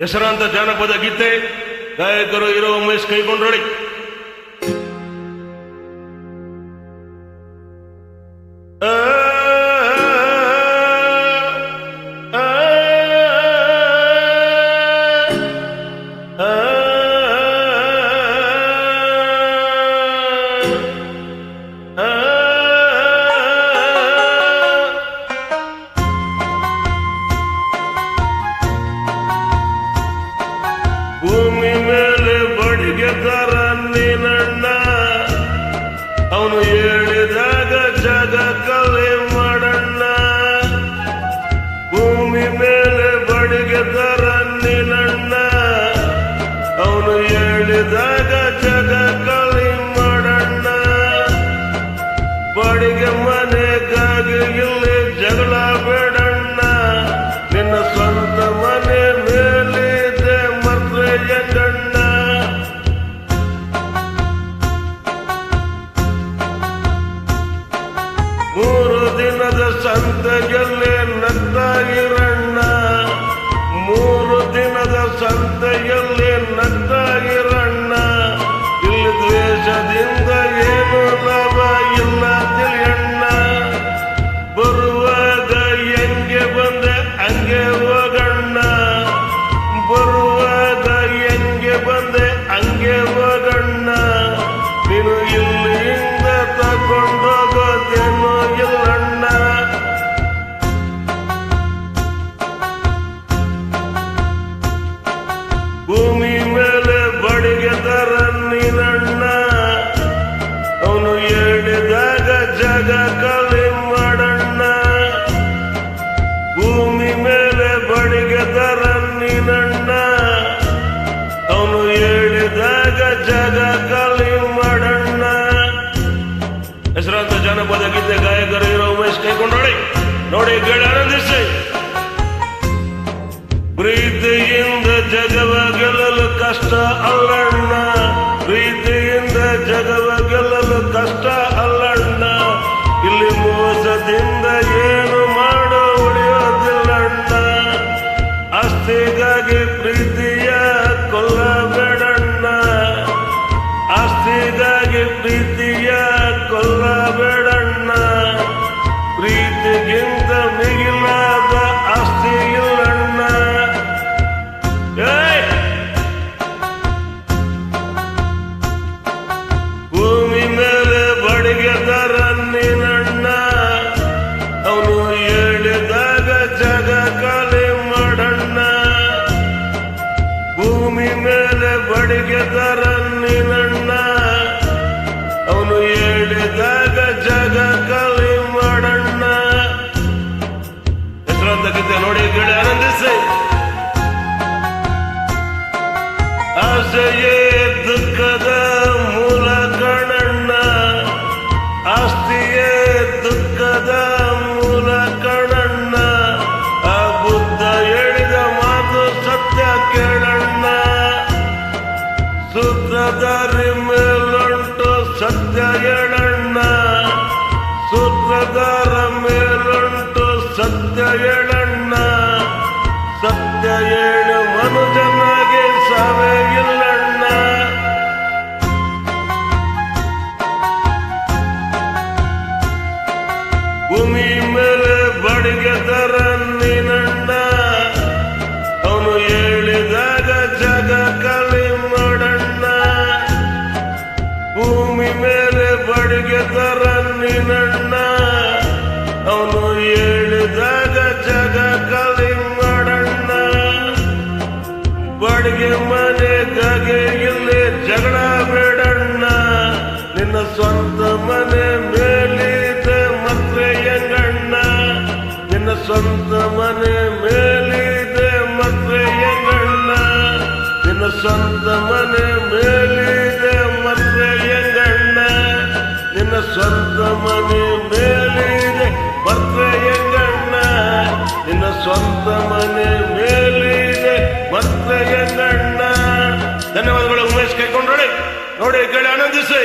ಹೆಸರಾಂತ ಜಾನಪದ ಗೀತೆ ಗಾಯಕರು ಇರೋ ಉಮೇಶ್ ಕೈಗೊಂಡ್ರಳಿ ಆ, ಅವನು ಹೆಸರಾಂತ ಜನಪದ ಗೀತೆ ಗಾಯಕರು ಇರೋ ಉಮೇಶ್ ಕೈಕೊಂಡೋಳಿ. ನೋಡಿ ಕೇಳಿ ಆನಂದಿಸಿ. ಪ್ರೀತಿಯಿಂದ ಜಗವ ಗೆಲ್ಲಲು ಕಷ್ಟ ಅಲ್ಲಣ್ಣ. ಪ್ರೀತಿಯಿಂದ ಜಗವ ಗೆಲ್ಲಲು ಕಷ್ಟ ಅಲ್ಲಣ್ಣ. ಇಲ್ಲಿ ಮೋಸದಿಂದ ಏನು ಮಾಡೋ ಉಳಿಯೋದಿಲ್ಲಣ್ಣ. ಆಸ್ತಿಗಾಗಿ ಪ್ರೀತಿಯ ಆಸ್ತಿಗಾಗಿ ಪ್ರೀತಿಯ ಕೊಲ್ಲಬೇಡಣ್ಣ ಪ್ರೀತಿಗಿಂತ ಮಿಗಿಲಾದ ಆಸ್ತಿ ಇಲ್ಲಣ್ಣ! ಭೂಮಿ ಮೇಲೆ ಬಡಿಗೆ ತರ ನೀನಣ್ಣ. ಅವನು ಹೇಳಿದಾಗ ಜಗ ಕಲೆ ಮಾಡಣ್ಣ. ಭೂಮಿ ಮೇಲೆ ಬಡಿಗೆ ತರ ನೀನಣ್ಣ. ಆಸೆಯೇ ದುಃಖದ ಮೂಲ ಆಸ್ತಿಯೇ ದುಃಖದ ಮೂಲ ಕಣಣ್ಣ. ಹೇಳಿದ ಮಾತು ಸತ್ಯ ಕೇಳಣ್ಣ. ಸೂತ್ರಧಾರಿ ಮೇಲುಂಟು ಸತ್ಯ ಹೇಳಣ್ಣ. ಸೂತ್ರಧಾರ ಸತ್ಯ ಮೇಲೆ ಬಡಿಗೆ ತರ ನೀನಣ್ಣ ಅವನು ಹೇಳಿದಾಗ ಜಗ ಕಲಿ ಮಾಡಣ್ಣ ಬಡಿಗೆ ಮನೆಗಾಗಿ ಇಲ್ಲಿ ಜಗಳ ಬೇಡಣ್ಣ. ನಿನ್ನ ಸ್ವಂತ ಮನೆ ಮೇಲಿದೆ ಮತ್ತೆ ಹೆಂಗಣ್ಣ. ನಿನ್ನ ಸ್ವಂತ ಮನೆ ಮೇಲಿದೆ ಮತ್ತೆ ಹೆಂಗಣ್ಣ. ನಿನ್ನ ಸ್ವಂತ ಮನೆ ಮನೆ ಮೇಲಿದೆ. ಮತ್ತೆ ಕಣ್ಣ ಧನ್ಯವಾದಗಳು ಉಮೇಶ್ ಕೈಕೊಂಡ್ರೆ ನೋಡಿ ಕೇಳಿ ಆನಂದಿಸಿ.